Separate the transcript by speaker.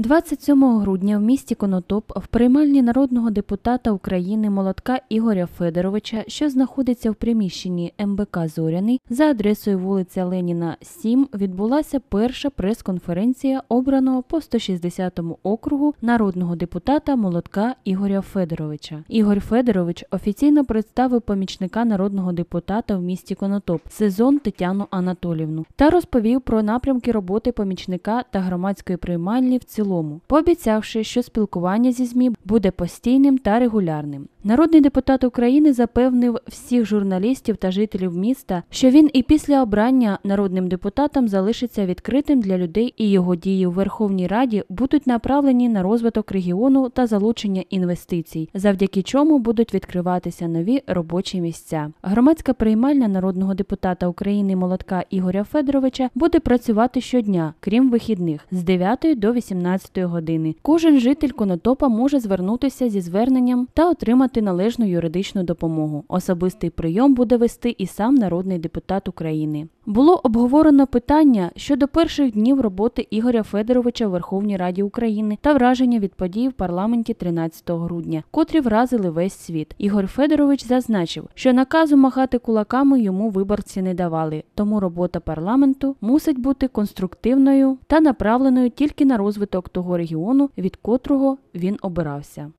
Speaker 1: 27 грудня в місті Конотоп в приймальні народного депутата України молотка Ігоря Федоровича, що знаходиться в приміщенні МБК Зоряний за адресою вулиця Леніна, 7, відбулася перша прес-конференція обраного по 160 округу народного депутата молотка Ігоря Федоровича. Ігор Федорович офіційно представив помічника народного депутата в місті Конотоп сезон Тетяну Анатолівну та розповів про напрямки роботи помічника та громадської приймальні в цілому, пообіцявши, що спілкування зі ЗМІ буде постійним та регулярним. Народний депутат України запевнив всіх журналістів та жителів міста, що він і після обрання народним депутатом залишиться відкритим для людей, і його дії у Верховній Раді будуть направлені на розвиток регіону та залучення інвестицій, завдяки чому будуть відкриватися нові робочі місця. Громадська приймальня народного депутата України молотка Ігоря Федоровича буде працювати щодня, крім вихідних, з 9 до 18 години. Кожен житель Конотопа може звернутися зі зверненням та отримати належну юридичну допомогу. Особистий прийом буде вести і сам народний депутат України. Було обговорено питання щодо перших днів роботи Ігоря Федоровича в Верховній Раді України та враження від подій в парламенті 13 грудня, котрі вразили весь світ. Ігор Федорович зазначив, що наказу махати кулаками йому виборці не давали, тому робота парламенту мусить бути конструктивною та направленою тільки на розвиток того регіону, від котрого він обирався.